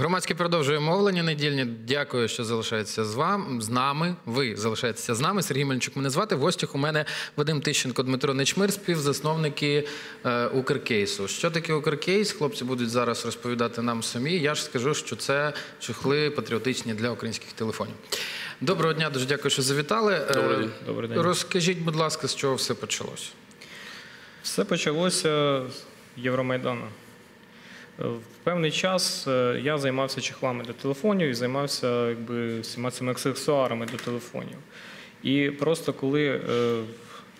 Громадське продовжує мовлення недільні. Дякую, що залишаєтеся з вами з нами. Ви залишаєтеся з нами. Сергій Мельничук мене звати. В гостях у мене Вадим Тищенко, Дмитро Нечмир, співзасновники е, Укркейсу. Що таке Укркейс? Хлопці будуть зараз розповідати нам самі. Я ж скажу, що це чохли патріотичні для українських телефонів. Доброго дня, дуже дякую, що завітали. Е, Добрий день. Добрий день. Розкажіть, будь ласка, з чого все почалося? Все почалося з Євромайдану. В певний час е, я займався чехлами для телефонів і займався якби, всіма цими аксесуарами для телефонів. І просто коли е,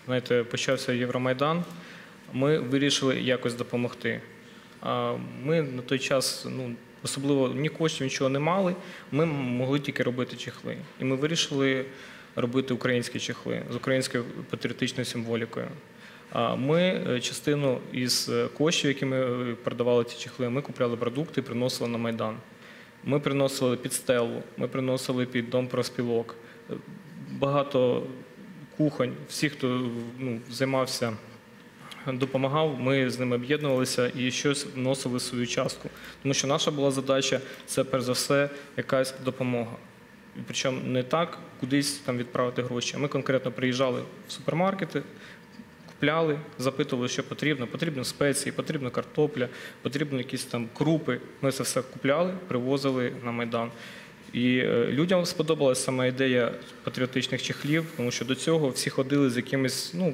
знаєте, почався Євромайдан, ми вирішили якось допомогти. Ми на той час ну, особливо ні коштів, нічого не мали. Ми могли тільки робити чехли. І ми вирішили робити українські чехли з українською патріотичною символікою. Ми е, частину із е, коштів, які ми е, продавали ці чехли, ми купляли продукти і приносили на Майдан. Ми приносили під стелу, ми приносили під дом проспілок. Багато кухонь, всі, хто ну, займався, допомагав, ми з ними об'єднувалися і щось вносили свою частку. Тому що наша була задача це перш за все якась допомога. Причому не так кудись там відправити гроші. Ми конкретно приїжджали в супермаркети, купляли, запитували, що потрібно. Потрібно спеції, потрібна картопля, потрібно якісь там крупи. Ми це все купляли, привозили на Майдан. І е, людям сподобалася сама ідея патріотичних чехлів, тому що до цього всі ходили з якимось, ну.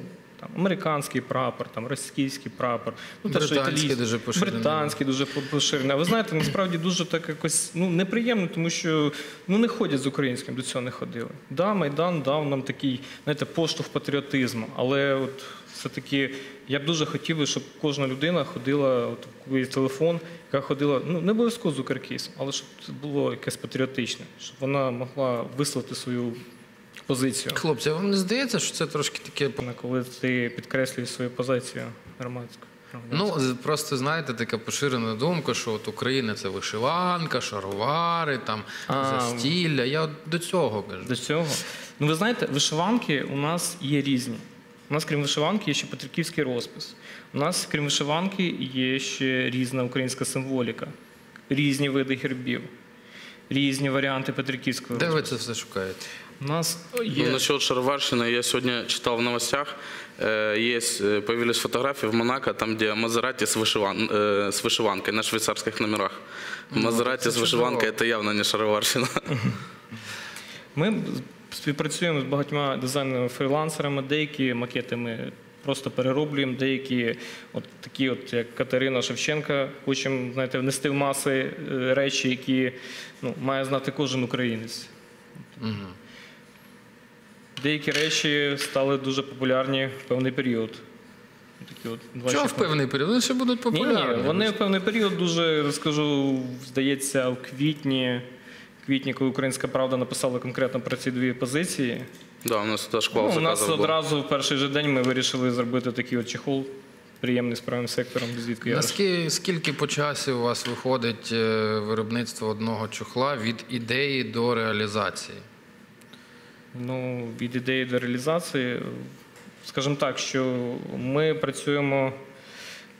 Там американський прапор, там російський прапор, ну те, що італійський, дуже поширений. британський дуже поширений. А ви знаєте, насправді дуже так якось ну неприємно, тому що ну не ходять з українським, до цього не ходили. Да, майдан дав нам такий, знаєте, поштовх патріотизму, але от все-таки я б дуже хотів, би, щоб кожна людина ходила, от коли телефон, яка ходила, ну не обов'язково з Укркейсом, але щоб це було якесь патріотичне, щоб вона могла висловити свою позицію. Хлопці, вам не здається, що це трошки таке Коли ти підкреслюєш свою позицію громадську. Ну, просто знаєте, така поширена думка, що от Україна це вишиванка, шаровари, там А. застілля. Я от до цього кажу. До цього. Ну, ви знаєте, вишиванки у нас є різні. У нас, крім вишиванки, є ще петриківський розпис. У нас, крім вишиванки, є ще різна українська символіка, різні види гербів, різні варіанти петриківського Де ви це все шукаєте? У нас Ну, є насчет шароварщины, я сегодня читал в новостях, э, есть, э, появились фотографии в Монако, там, где Мазерати с, вышиван, э, с вышиванкой на швейцарских номерах. Мазерати с вышиванкой – это явно не шароварщина. Ми співпрацюємо з багатьма дизайнерами фрілансерами, деякі макети ми просто перероблюємо, деякі, от такі, от як Катерина Шевченка, хочемо знаєте, внести в маси е, речі, які ну, має знати кожен українець. Деякі речі стали дуже популярні в певний період. Такі от два Чого в певний період? Вони ще будуть Ні, популярні. ні, вони в певний період дуже розкажу, здається, в квітні, квітні, коли Українська Правда написала конкретно про ці дві позиції. Да, у нас это шквал Ну, у нас одразу в перший же день ми вирішили зробити такий от чехол, приємний з правим сектором, звідки я. Наскільки скільки по часі у вас виходить е, виробництво одного чохла від ідеї до реалізації? Ну, від ідеї до реалізації, скажімо так, що ми працюємо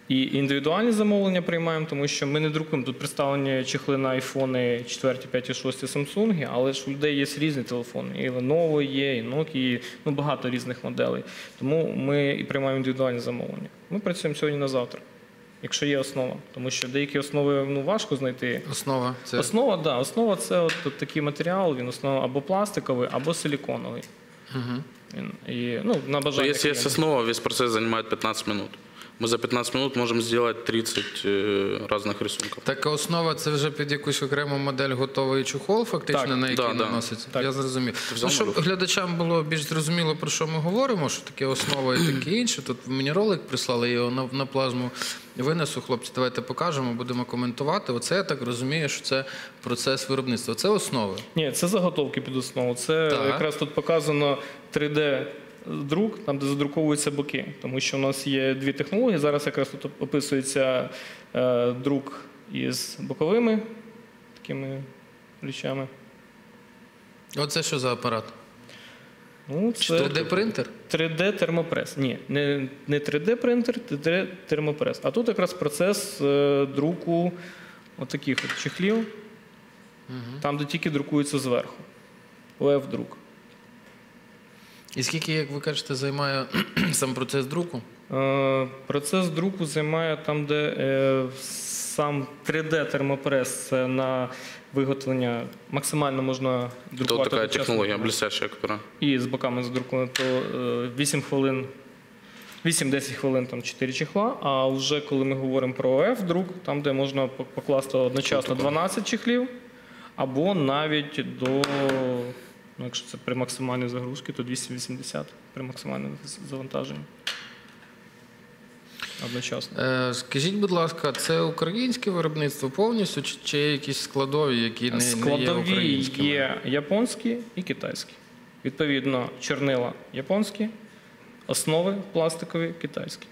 і індивідуальні замовлення приймаємо, тому що ми не друкуємо тут представлені чехли на айфони 4, 5 і 6 Samsung, але ж у людей є різні телефони. І Lenovo є, і Nokia, ну багато різних моделей. Тому ми і приймаємо індивідуальні замовлення. Ми працюємо сьогодні на завтра, якщо є основа. Тому що деякі основи ну, важко знайти. Основа це Основа, да, основа це от, от такий матеріал, він основа або пластиковий, або силіконовий. Угу. і, ну, на бажання Если есть основа, весь процесс занимает 15 минут. Мы за 15 минут можем сделать 30 э, разных рисунков. така основа це вже під якусь окрему модель готовий чохол, фактично, Так, на який да, да. наноситься. Так. Я зрозумів. взяв Ну, щоб малюнок? глядачам було більш зрозуміло, про що ми говоримо, що таке основа і таке інше. Тут мені ролик прислали, я його на, на плазму винесу. Хлопці, давайте покажемо, будемо коментувати. Оце я так розумію, що це процес виробництва. Це основи. Ні, це заготовки під основу. Це Так. якраз тут показано 3D друк, там де задруковуються боки. Тому що у нас є дві технології. Зараз якраз тут описується е, друк із боковими такими речами. Оце що за апарат? Ну, це 3D принтер? 3D термопрес. Ні, не, не 3D принтер, 3D термопрес. А тут якраз процес е, друку отаких от чехлів. Там, де тільки друкується зверху. ОФ друк. І скільки, як ви кажете, займає сам процес друку? Е, Процес друку займає там, де е, сам 3D-термопрес це на виготовлення максимально можна друкувати. такая одночасно. технология блестящая, которая... І з боками задруковано, то е, 8 хвилин. 8-10 хвилин там 4 чехла, а вже коли ми говоримо про ОФ друк, там де можна покласти одночасно 12 чехлів, або навіть до, ну, якщо це при максимальній загрузці, то 280 при максимальному завантаженні. Одночасно. Е, скажіть, будь ласка, це українське виробництво повністю, чи, чи є якісь складові, які не, не є Складові українськими? є японські і китайські. Відповідно, чорнила японські, основи пластикові китайські.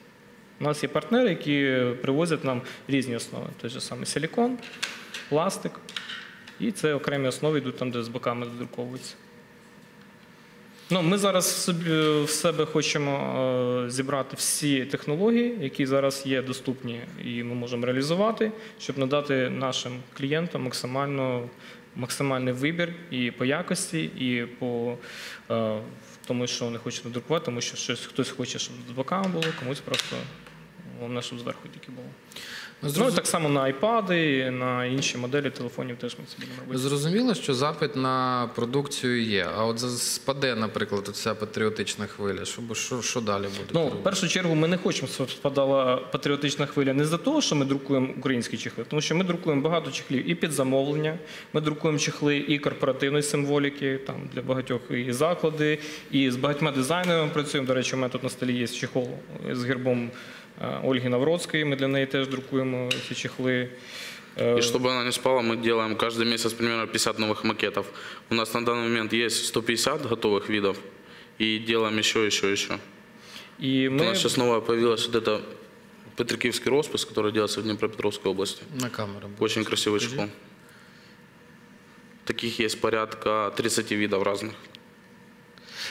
У нас є партнери, які привозять нам різні основи. Той же самий силікон, пластик. І це окремі основи йдуть там, де з боками додруковуються. Ну, ми зараз собі в себе хочемо е, зібрати всі технології, які зараз є доступні, і ми можемо реалізувати, щоб надати нашим клієнтам максимально, максимальний вибір і по якості, і по е, тому, що вони хочуть надрукувати, тому що щось хтось хоче, щоб з боками було, комусь просто головне, щоб зверху тільки було. Ну, Ну, так само на iPad, на інші моделі телефонів теж ми це будемо робити. Зрозуміло, що запит на продукцію є. А от спаде, наприклад, ця патріотична хвиля. Що, що, що далі буде? Ну, в першу чергу, ми не хочемо, щоб спадала патріотична хвиля не за того, що ми друкуємо українські чехли, тому що ми друкуємо багато чехлів і під замовлення. Ми друкуємо чехли і корпоративної символіки, там для багатьох і заклади, і з багатьма дизайнерами працюємо. До речі, у мене тут на столі є чехол з гербом Ольги Навроцької. Ми для неї теж друкуємо ці чехли. Е, И чтобы она не спала, мы делаем каждый месяц примерно 50 новых макетов. У нас на данный момент есть 150 готовых видов. И делаем еще, еще, еще. І У ми нас сейчас новая появилась вот это Петрикивский роспись, который делается в Днепропетровской области. На камеру. Очень красивый чехол. Таких есть порядка 30 видов разных.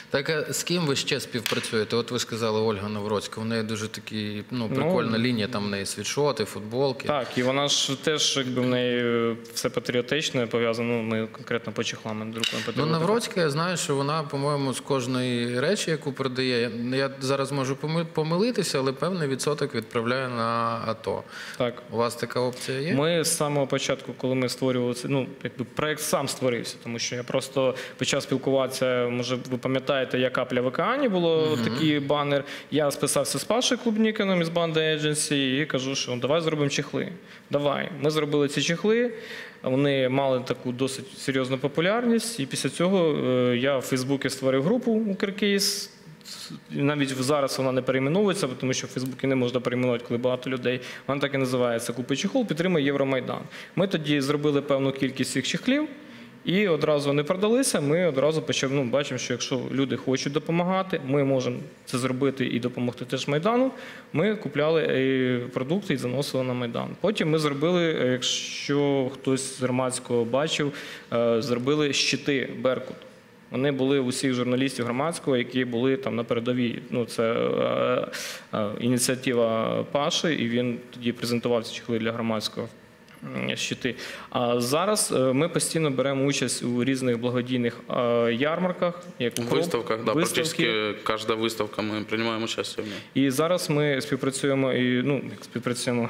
Так а з ким ви ще співпрацюєте? От ви сказали Ольга Новроцька. У неї дуже такі, ну, прикольна лінія, там в неї світшоти, футболки. Так, і вона ж теж, якби в неї все патріотичне пов'язано. Ну, ми конкретно по чехлам друкуємо Ну. Навроцька, я знаю, що вона, по-моєму, з кожної речі, яку продає, я- я зараз можу помилитися, але певний відсоток відправляє на АТО. Так. У вас така опція є? Ми з самого початку, коли ми створювали це, ну якби проект сам створився, тому що я просто почав спілкуватися. Може, ви пам'ятаєте, як капля в океані було такий банер. Я списався з Пашою Клубнікином із банди Agency і кажу, що давай зробимо чехли. Давай. Ми зробили ці чехли. Вони мали таку досить серйозну популярність. І після цього е, я в Фейсбуці створив групу Укркейс. Навіть зараз вона не перейменовується, тому що в Фейсбуці не можна перейменувати, коли багато людей. Вона так і називається Купи чехол, підтримує Євромайдан. Ми тоді зробили певну кількість цих чехлів. І одразу вони продалися. Ми одразу почали, ну, бачимо, що якщо люди хочуть допомагати, ми можемо це зробити і допомогти теж Майдану. Ми купляли е, продукти і заносили на Майдан. Потім ми зробили, е, якщо хтось з громадського бачив, е, зробили щити Беркут. Вони були у всіх журналістів громадського, які були там на передовій. Ну це е, е, ініціатива Паші, і він тоді презентував ці чехли для громадського м, Щити. А зараз е, ми постійно беремо участь у різних благодійних е, ярмарках, як В «Укроп», выставках, да, виставки. практически каждая выставка мы принимаем участие в ней. І зараз ми співпрацюємо і ну як співпрацюємо.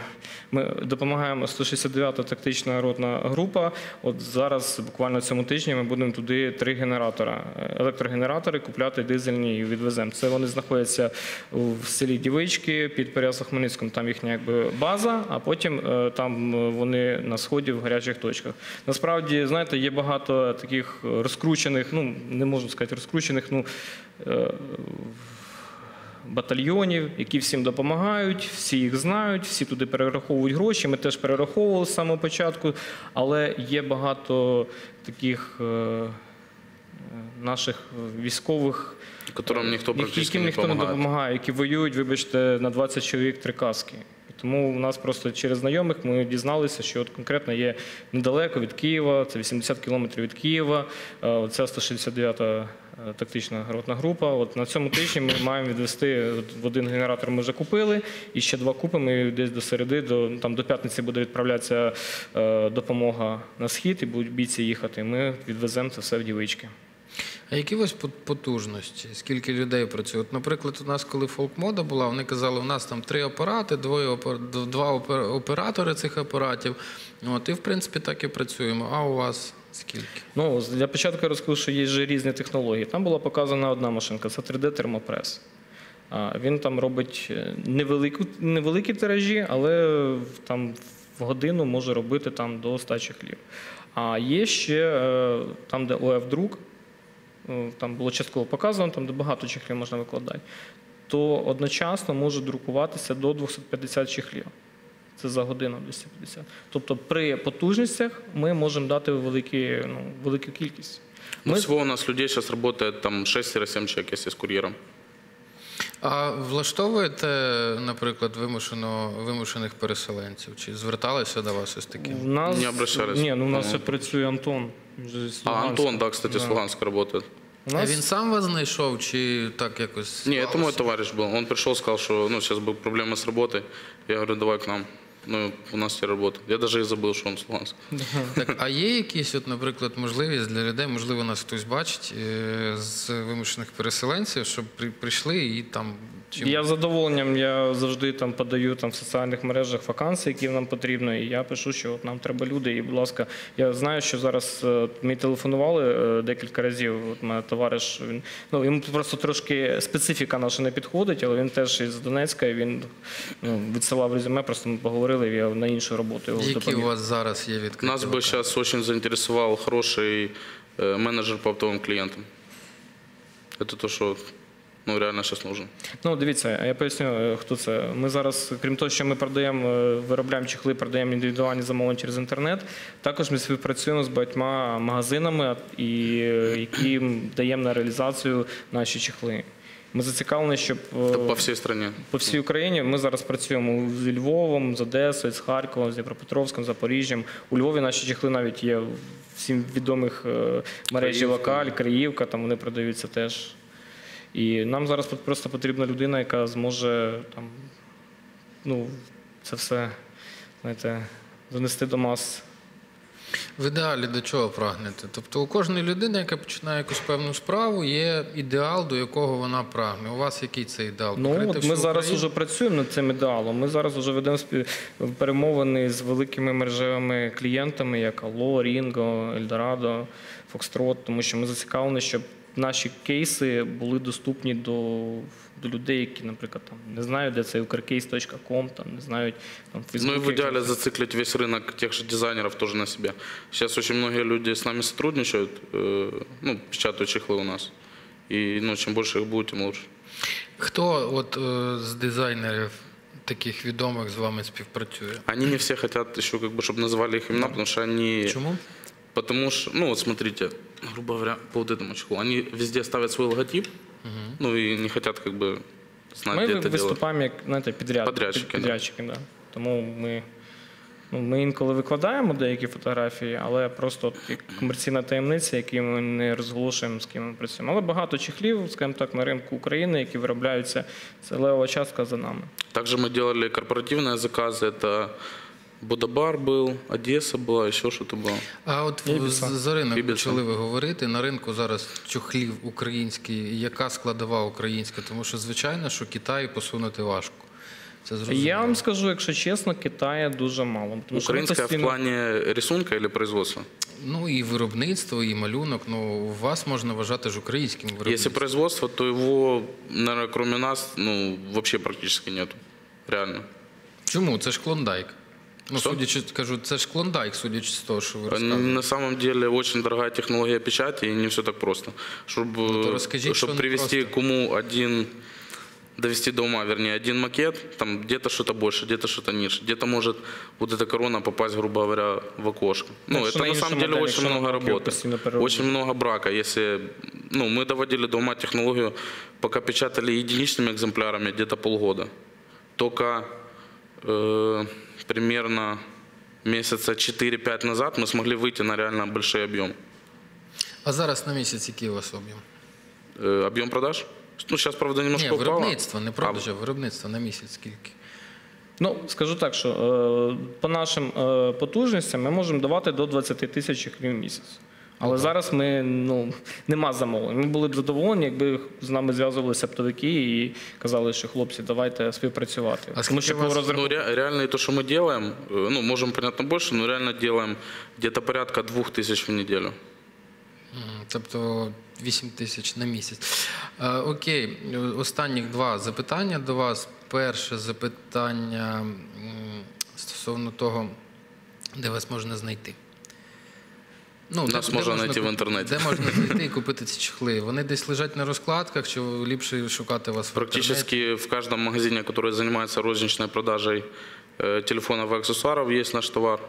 Ми допомагаємо 169-та тактична ротна група. От зараз, буквально цьому тижні, ми будемо туди три генератора, е, електрогенератори купляти дизельні і відвеземо. Це вони знаходяться в селі Дівички під Переяслав-Хмельницьком. Там їхня якби база, а потім е, там е, вони на сході в гарячих точках. Насправді, знаєте, є багато таких розкручених, ну не можу сказати розкручених, ну. е, батальйонів, які всім допомагають, всі їх знають, всі туди перераховують гроші. Ми теж перераховували з самого початку, але є багато таких е, е, наших військових, практически яким ніхто не допомагає, які воюють, вибачте, на 20 чоловік три каски. Тому у нас просто через знайомих ми дізналися, що от конкретно є недалеко від Києва, це 80 кілометрів від Києва. Це 169-та е, тактична ротна група. От на цьому тижні ми маємо відвести в один генератор. Ми вже купили, і ще два купимо. І десь до середи, до там до п'ятниці буде відправлятися е, допомога на схід, і будуть бійці їхати. Ми відвеземо це все в дівички. А які у вас потужності? Скільки людей працює? От, наприклад, у нас, коли фолк-мода була, вони казали, у нас там три апарати, двоє два оператори цих апаратів. От, і в принципі так і працюємо. А у вас скільки? Ну, для початку я розкажу, що є ж різні технології. Там була показана одна машинка, це 3D-термопрес. Він там робить е, невелику, невеликі тиражі, але там в годину може робити там до 100 чехлів. А є ще е, там, де ОФ-друк, там було частково показано, там де багато чехлів можна викладати, то одночасно може друкуватися до 250 чехлів. Це за годину 250. Тобто при потужностях ми можемо дати великі, ну, велику кількість. Ну, Ми- всего у нас людей сейчас работает там 6-7 человек, если с курьером. А влаштовуєте, наприклад, вимушено, вимушених переселенців? Чи зверталися до вас із таким? У нас, Не обращались, Ні, ну у нас ще по-моему. працює Антон. Він же з А, Луганська. Антон, да, кстати, с Да. Луганска работает. У А нас він сам вас знайшов, чи так якось? Не, это мой склалося? товарищ был. Он пришел, сказал, что ну, сейчас будут проблемы с работой. Я говорю, давай к нам. Ну, у нас є робота. Я даже і забув, що він Луганска. Так, а є якісь, от, наприклад, можливість для людей, можливо, нас хтось бачить е, з вимушених переселенців, щоб при, прийшли і там чим Я з задоволенням я завжди там подаю там в соціальних мережах вакансії, які нам потрібно. І я пишу, що от нам треба люди. І, будь ласка, я знаю, що зараз е, мені телефонували е, декілька разів. От мене товариш він ну йому просто трошки специфіка наша не підходить, але він теж із Донецька. І він ну, відсилав резюме. Просто ми поговорили. і Я на іншу роботу його які у допоміг. вас зараз є відкриті? Нас бы вакансії? сейчас очень заинтересовал хороший э, менеджер по оптовым клиентам. Это то, что ну, реально сейчас нужно. Ну, дивіться, я поясню, е, хто це. Ми зараз, крім того, що ми продаємо, е, виробляємо чехли, продаємо індивідуальні замовлення через інтернет. Також ми співпрацюємо з багатьма магазинами, і, е, які даємо на реалізацію наші чехли. Ми зацікавлені, щоб по всей стране. по всій Україні ми зараз працюємо з Львовом, з Одесою, з Харковом, з Дніпропетровськом, Запоріжжям. У Львові наші чехли навіть є всім відомих мережі Криївка. локаль, Криївка, там вони продаються теж. І нам зараз просто потрібна людина, яка зможе там, ну, це все знаєте, донести до мас. В ідеалі до чого прагнете? Тобто у кожної людини, яка починає якусь певну справу, є ідеал, до якого вона прагне. У вас який це ідеал? Ну, Покрити от ми всю зараз Україну? вже працюємо над цим ідеалом. Ми зараз вже ведемо спів- перемовини з великими мережевими клієнтами, як Allo, Ringo, Eldorado, Foxtrot, тому що ми зацікавлені, щоб наші кейси були доступні до, до людей, які, наприклад, там не знають, де це ukrcase.com, там не знають там Ну и в Фейсбук. идеале зациклить весь рынок тех же дизайнеров тоже на себе. Сейчас очень многие люди с нами сотрудничают, э, ну, печатают чехлы у нас. И ну, чем больше их будет, тем лучше. Хто от е, з дизайнерів таких відомих з вами співпрацює? Они не все хотят еще, как бы, чтобы называли их имена, потому что они... Чому? Потому что, ну вот смотрите, грубо говоря, по вот этому чехлу, они везде ставят свой логотип, ну и не хотят как бы знать, Ми где это делать. виступаємо як знаєте, підряд, Подрядчики, під- підрядчики да. Тому ми, ну, ми інколи викладаємо деякі фотографії, але просто от як комерційна таємниця, які ми не розголошуємо, з ким ми працюємо. Але багато чехлів, скажімо так, на ринку України, які виробляються, це левова частка за нами. Также мы делали корпоративные заказы, это Будабар был, Одесса была, еще что-то было. А от в- Ібіца. з- за ринок Ібіца. почали ви говорити. На ринку зараз чохлів український. Яка складова українська? Тому що, звичайно, що Китай посунути важко. Це зрозуміло. Я вам скажу, якщо чесно, Китаю дуже мало. Тому що ми Украинская в постійно- плане рисунка или производства? Ну і виробництво, і малюнок. Ну, у вас можна вважати ж українським Если виробництвом. производство, то его, наверное, кроме нас, ну, вообще практически нету. Реально. Чому? Це ж клондайк. Ну, Що? судячи, кажу, це ж клондайк, судячи з того, що ви Они- розказуєте. На самом деле очень дорогая технология печати, и не все так просто. Чтобы, Ну, то расскажите, что чтобы не привести просто. кому один, довести до ума, вернее, один макет, там где-то что-то больше, где-то что-то ниже, где-то может вот эта корона попасть, грубо говоря, в окошко. Ну, Так что это на на иншу самом деле модель, очень что много нам макет работы, постійно переробляють. очень много брака. Если, ну, мы доводили до ума технологию, пока печатали единичными экземплярами, где-то полгода. Только Э, примерно месяца 4-5 назад мы смогли выйти на реально большой объем. А зараз на місяць який у вас об'єм? Э, объем продаж? Ну, сейчас, правда, Ні, немножко упало. виробництво, не продажа, виробництво на місяць скільки. Ну, скажу так, що е, по нашим е, потужностям ми можемо давати до 20 тисяч чехлів в місяць. Але зараз ми ну нема замовлень. Ми були б задоволені, якби з нами зв'язувалися оптовики і казали, що хлопці, давайте співпрацювати. А Тому що скільки у по вас- розрахунку Ну, ре- реально и то, что мы делаем, э, ну, можем, понятно, больше, но реально делаем где-то порядка двух тысяч в неделю. Мгм, Тобто 8 тисяч на місяць. Е, окей, е, останніх два запитання до вас. Перше запитання м, стосовно того, де вас можна знайти. Ну, Нас можна знайти в куп- інтернеті. Де можна знайти і купити ці чехли? Вони десь лежать на розкладках, чи ліпше шукати вас в інтернеті? Практически в каждом магазине, который занимается розничной продажей э, телефонов и аксессуаров, есть наш товар.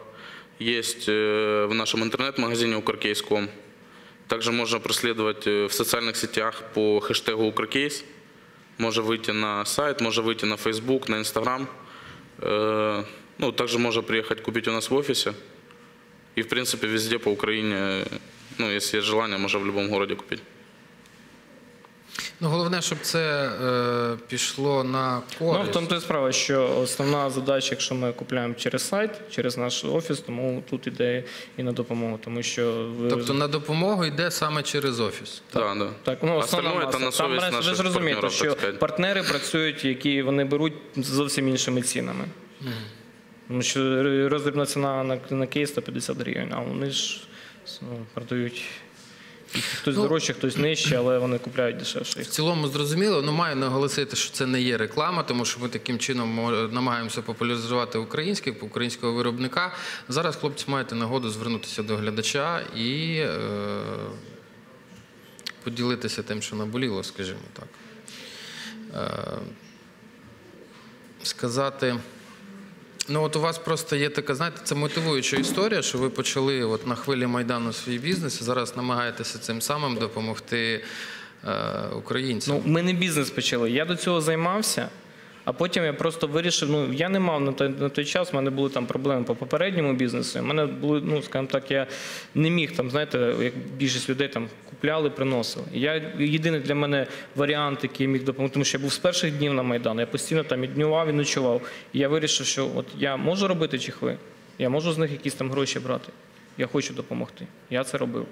Есть э, в нашем интернет-магазине Укркейс.ком. Также можно проследовать э, в социальных сетях по хэштегу Укркейс. Можно выйти на сайт, можно выйти на Facebook, на Instagram. Э, Ну, также можно приехать купить у нас в офисе. И, в принципе, везде по Украине, ну, если есть желание, можно в любом городе купить. Ну, головне, щоб це е, пішло на користь. Ну, в тому то і справа, що основна задача, якщо ми купуємо через сайт, через наш офіс, тому тут іде і на допомогу, тому що ви Тобто на допомогу йде саме через офіс. Да, да. Так, ну основна Остальное это на Там совесть ви ж розумієте, що партнери працюють, які вони беруть зовсім іншими цінами. Тому що роздрібна ціна на, на кейс 150 гривень, а вони ж ну, продають хтось Ну, дорожче, хтось нижче, але вони купляють дешевше. В цілому зрозуміло, ну маю наголосити, що це не є реклама, тому що ми таким чином намагаємося популяризувати українське, українського виробника. Зараз хлопці маєте нагоду звернутися до глядача і е, поділитися тим, що наболіло, скажімо так. Е, сказати. Ну, от у вас просто є така, знаєте, це мотивуюча історія, що ви почали от на хвилі Майдану свій бізнес і зараз намагаєтеся цим самим допомогти е, українцям. Ну, ми не бізнес почали. Я до цього займався, а потім я просто вирішив. Ну я не мав на той, на той час. в мене були там проблеми по попередньому бізнесу. У мене були, ну скажімо так, я не міг там, знаєте, як більшість людей там купляли, приносили. Я єдиний для мене варіант, який міг допомогти, тому що я був з перших днів на Майдану. Я постійно там і днював, і ночував. І я вирішив, що от я можу робити чехли, я можу з них якісь там гроші брати. Я хочу допомогти. Я це робив.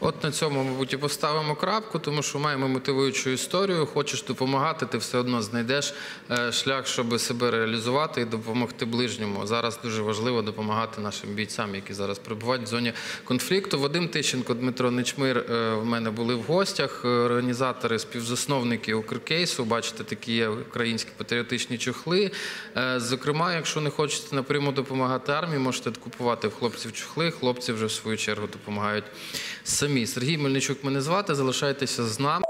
От на цьому, мабуть, і поставимо крапку, тому що маємо мотивуючу історію. Хочеш допомагати, ти все одно знайдеш е, шлях, щоб себе реалізувати і допомогти ближньому. Зараз дуже важливо допомагати нашим бійцям, які зараз перебувають в зоні конфлікту. Вадим Тищенко, Дмитро Нечмир е, в мене були в гостях. Е, Організатори, співзасновники Укркейсу. Бачите, такі є українські патріотичні чохли. Е, Зокрема, якщо не хочете напряму допомагати армії, можете купувати в хлопців чохли. Хлопці вже в свою чергу допомагають самі. Сергій Мельничук мене звати. Залишайтеся з нами.